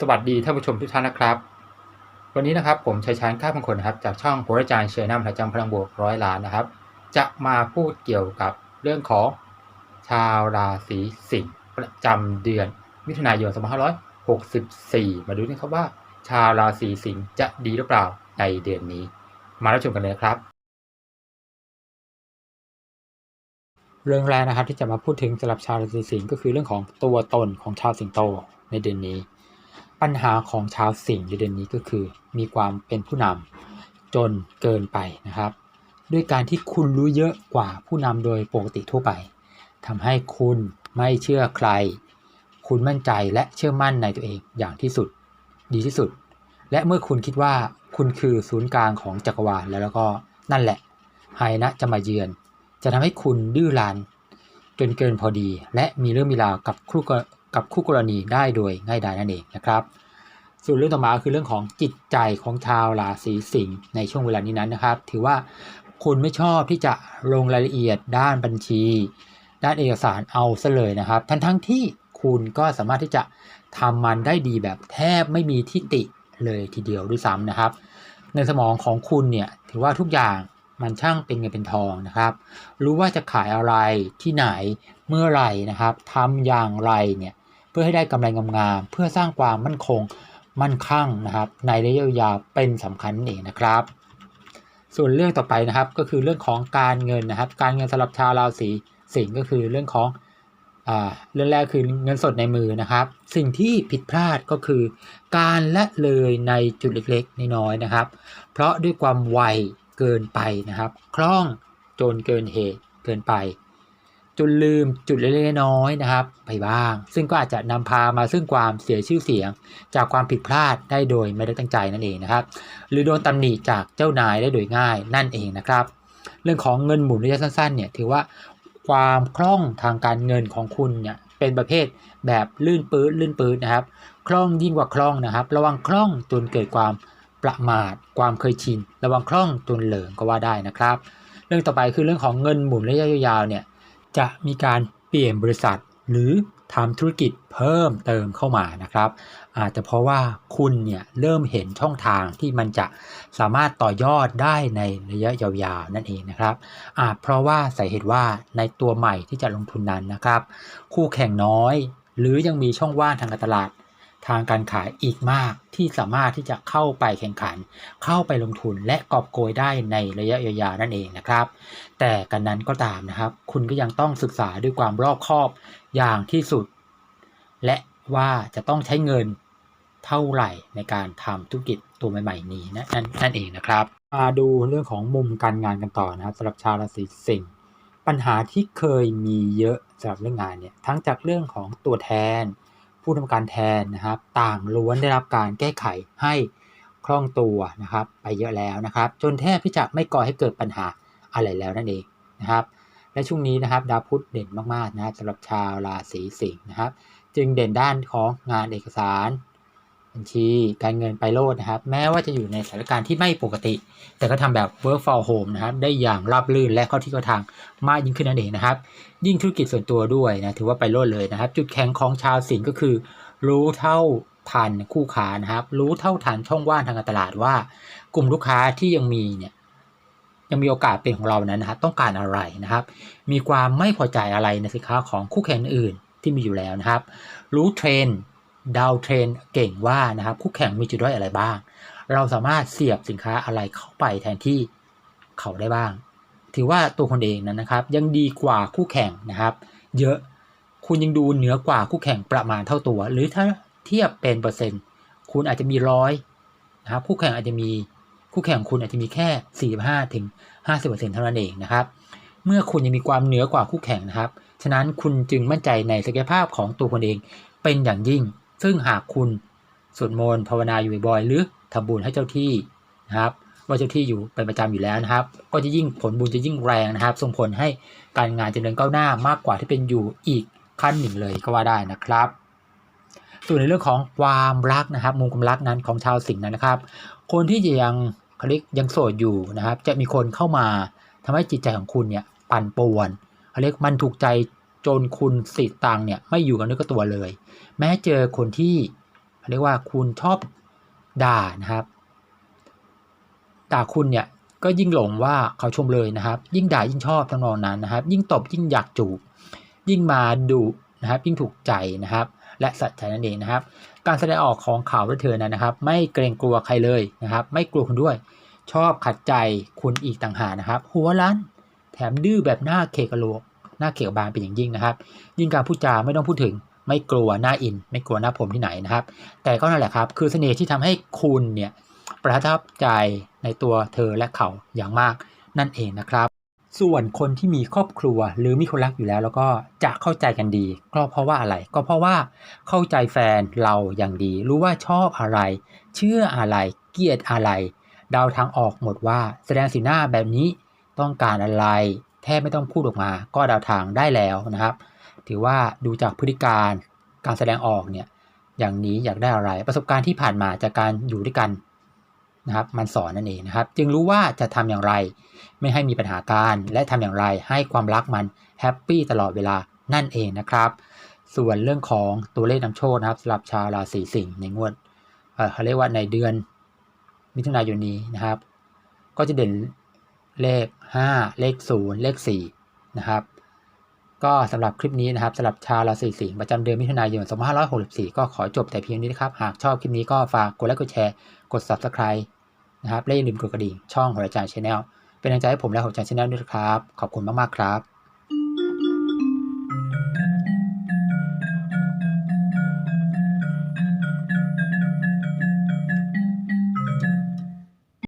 สวัสดีท่านผู้ชมทุกท่านนะครับ วันนี้นะครับผมชัยชานข้าพังคนนะครับ จากช่องโหราจารย์เชยน้ำประจำพลังบวกร้อยล้านนะครับ จะมาพูดเกี่ยวกับเรื่องของชาวราศีสิงห์ประจำเดือนมิถุนายน 2564 มาดูกันครับว่า ชาวราศีสิงห์จะดีหรือเปล่าในเดือนนี้ มารับชมกันเลยครับ เรื่องแรกนะครับที่จะมาพูดถึงสำหรับชาวราศีสิงห์ก็คือเรื่องของตัวตนของชาวสิงโตในเดือนนี้ ปัญหาของชาวสิงห์ในเดือนนี้ก็คือ มีความเป็นผู้นำจนเกินไปนะครับ ด้วยการที่คุณรู้เยอะกว่าผู้นำโดยปกติทั่วไปทำให้คุณไม่เชื่อใคร คุณมั่นใจและเชื่อมั่นในตัวเองอย่างที่สุด ดีที่สุด และเมื่อคุณคิดว่าคุณคือศูนย์กลางของจักรวาลแล้วก็นั่นแหละไฮนะจะมาเยือน จะทำให้คุณดื้อรั้นจนเกินพอดี และมีเรื่องมีราวกับคู่ กับคู่กรณีได้โดยง่ายดายนั่นเองนะครับ ส่วนเรื่องต่อมาคือเรื่องของจิตใจของชาวราศีสิงห์ในช่วงเวลานี้นั้นนะครับ ถือว่าคุณไม่ชอบที่จะลงรายละเอียดด้านบัญชี ด้านเอกสารเอาซะเลยนะครับ ทั้งทั้งที่คุณก็สามารถที่จะทำมันได้ดีแบบแทบไม่มีทิฏฐิเลยทีเดียวด้วยซ้ำนะครับ ในสมองของคุณเนี่ยถือว่าทุกอย่างมันช่างเป็นเงินเป็นทองนะครับ รู้ว่าจะขายอะไรที่ไหนเมื่อไหร่นะครับทำอย่างไรเนี่ย เพื่อให้ได้กำไรงามๆเพื่อสร้างความมั่นคงมั่นคงนะครับ ในระยะยาวเป็นสำคัญนั่นเองนะครับ ส่วนเรื่องต่อไปนะครับก็คือเรื่องของการเงินนะครับ การเงินสำหรับชาวราศีสิงห์ก็คือเรื่องของอ่าเรื่องแรกคือเงินสดในมือนะครับ สิ่งที่ผิดพลาดก็คือ การละเลยในจุดเล็กๆน้อยๆนะครับ เพราะด้วยความไวเกินไปนะครับ คล่องจนเกินเหตุเกินไป จนลืมจุดเล็กๆน้อยๆนะครับ ไปบ้าง ซึ่งก็อาจจะนำพามาซึ่งความเสียชื่อเสียง จากความผิดพลาดได้โดยไม่ได้ตั้งใจนั่นเองนะครับ หรือโดนตำหนิจากเจ้านายได้โดยง่ายนั่นเองนะครับ เรื่องของเงินหมุนระยะสั้นๆเนี่ยถือว่าความคล่องทางการเงินของคุณเนี่ยเป็นประเภทแบบลื่นปื้ดลื่นปื้ดนะครับ คล่องยิ่งกว่าคล่องนะครับ ระวังคล่องจนเกิดความประมาท ความเคยชิน ระวังคล่องจนเหลิงก็ว่าได้นะครับ เรื่องต่อไปคือเรื่องของเงินหมุนระยะยาวเนี่ย จะมีการเปลี่ยนบริษัทหรือทำธุรกิจเพิ่มเติมเข้ามานะครับ อาจจะเพราะว่าคุณเนี่ยเริ่มเห็นช่องทางที่มันจะสามารถต่อยอดได้ในระยะยาวๆนั่นเองนะครับอาจเพราะว่าสาเหตุว่าในตัวใหม่ที่จะลงทุนนั้นนะครับ คู่แข่งน้อย หรือยังมีช่องว่างทางการตลาด ทางการขายอีกมากที่สามารถที่จะเข้าไปแข่งขัน เข้าไปลงทุนและกอบโกยได้ในระยะยาวนั่นเองนะครับ แต่กันนั้นก็ตามนะครับ คุณก็ยังต้องศึกษาด้วยความรอบคอบอย่างที่สุด และว่าจะต้องใช้เงินเท่าไหร่ในการทำธุรกิจตัวใหม่ๆนี้นะนั่นนั่นเองนะครับมาดูเรื่องของมุมการงานกันต่อนะครับสำหรับชาวราศีสิงห์ปัญหาที่เคยมีเยอะสำหรับเรื่องงานเนี่ยทั้งจากเรื่องของตัวแทน ผู้ทำการแทนนะครับ ต่างล้วนได้รับการแก้ไขให้คล่องตัวนะครับ ไปเยอะแล้วนะครับ จนแทบที่จะไม่ก่อให้เกิดปัญหาอะไรแล้วนั่นเองนะครับ และช่วงนี้นะครับดาวพุธเด่นมากๆนะครับสำหรับชาวราศีสิงห์นะครับ จึงเด่นด้านของงานเอกสาร บัญชีการเงินไปโลดนะครับ แม้ว่าจะอยู่ในสถานการณ์ที่ไม่ปกติ แต่ก็ทำแบบ work from home นะครับ ได้อย่างราบรื่นและเข้าที่เข้าทางมากยิ่งขึ้นนั่นเองนะครับ ยิ่งธุรกิจส่วนตัวด้วยนะ ถือว่าไปโลดเลยนะครับ จุดแข็งของชาวสิงห์ก็คือ รู้เท่าทันคู่ค้านะครับ รู้เท่าทันช่องว่างทางการตลาดว่า กลุ่มลูกค้าที่ยังมีเนี่ยยังมีโอกาสเป็นของเรานั้นนะครับต้องการอะไรนะครับ มีความไม่พอใจอะไรในสินค้าของคู่แข่งอื่นที่มีอยู่แล้วนะครับ รู้เทรนด์ ดาวเทรนเก่งว่านะครับคู่แข่งมีจุดด้อยอะไรบ้าง เราสามารถเสียบสินค้าอะไรเข้าไปแทนที่เขาได้บ้าง ถือว่าตัวคนเองนั้นนะครับ ยังดีกว่าคู่แข่งนะครับ เยอะคุณยังดูเหนือกว่าคู่แข่งประมาณเท่าตัว หรือถ้าเทียบเป็นเปอร์เซ็นต์ คุณอาจจะมีร้อยนะครับคู่แข่งอาจจะมีคู่แข่งคุณอาจจะมีแค่ 45ถึง50%เท่านั้นเองนะครับ เมื่อคุณยังมีความเหนือกว่าคู่แข่งนะครับ ฉะนั้นคุณจึงมั่นใจในศักยภาพของตัวคุณเองเป็นอย่างยิ่ง ซึ่งหากคุณสวดมนต์ภาวนาอยู่บ่อยๆหรือทำบุญให้เจ้าที่นะครับว่าเจ้าที่อยู่เป็นประจำอยู่แล้วนะครับ ก็จะยิ่งผลบุญจะยิ่งแรงนะครับ ส่งผลให้การงานจเจริญก้าวหน้ามากกว่าที่เป็นอยู่อีกขั้นหนึ่งเลยก็ว่าได้นะครับ ส่วนในเรื่องของความรักนะครับ มุมความรักนั้นของชาวสิงห์นั้นนะครับ คนที่จะยังเขาเรียกยังโสดอยู่นะครับ จะมีคนเข้ามาทำให้จิตใจของคุณเนี่ยปั่นป่วนเขาเรียกมันถูกใจ จนคุณสิตังเนี่ยไม่อยู่กับเนื้อกับตัวเลย แม้เจอคนที่เรียกว่าคุณชอบด่านะครับ ด่าคุณเนี่ยก็ยิ่งหลงว่าเขาชมเลยนะครับ ยิ่งด่ายิ่งชอบทำนองนั้นนะครับ ยิ่งตบยิ่งอยากจูบยิ่งมาดุนะครับ ยิ่งถูกใจนะครับ และสัจใจนั่นเองนะครับ การแสดงออกของเขาและเธอนั้นนะครับ ไม่เกรงกลัวใครเลยนะครับ ไม่กลัวคุณด้วย ชอบขัดใจคุณอีกต่างหากนะครับ หัวล้านแถมดื้อแบบหน้าเคกะโลก หน้าเคกบานเป็นอย่างยิ่งนะครับ ยิ่งการพูดจาไม่ต้องพูดถึงไม่กลัวหน้าอิน ไม่กลัวหน้าผมที่ไหนนะครับ แต่ก็นั่นแหละครับ คือเสน่ห์ที่ทำให้คุณเนี่ยประทับใจในตัวเธอและเขาอย่างมากนั่นเองนะครับ ส่วนคนที่มีครอบครัวหรือมีคนรักอยู่แล้ว แล้วก็จะเข้าใจกันดี ก็เพราะว่าอะไร ก็เพราะว่าเข้าใจแฟนเราอย่างดี รู้ว่าชอบอะไร เชื่ออะไร เกลียดอะไรเดาทางออกหมดว่าแสดงสีหน้าแบบนี้ต้องการอะไร แทบไม่ต้องพูดออกมา ก็เดาทางได้แล้วนะครับ ถือว่าดูจากพฤติการการแสดงออกเนี่ยอย่างนี้อยากได้อะไร ประสบการณ์ที่ผ่านมาจากการอยู่ด้วยกันนะครับมันสอนนั่นเองนะครับ จึงรู้ว่าจะทำอย่างไร ไม่ให้มีปัญหาการและทำอย่างไรให้ความรักมันแฮปปี้ตลอดเวลานั่นเองนะครับ ส่วนเรื่องของตัวเลขนำโชคนะครับสำหรับชาวราศีสิงห์ในงวดเออเขาเรียกว่าในเดือนมิถุนายนนี้นะครับ ก็จะเด่น เลข 5 เลข 0 เลข 4 นะครับ ก็สำหรับคลิปนี้นะครับสำหรับชาวราศีสิงห์ประจำเดือนมิถุนายน 2564 ก็ขอจบแต่เพียงนี้นะครับ หากชอบคลิปนี้ก็ฝากกดไลค์กดแชร์ กด Subscribe นะครับและอย่าลืมกดกระดิ่งช่องหัวใจชาแนลเป็นกำลังใจให้ผมและหัวใจชาแนลด้วยครับ ขอบคุณมากๆครับ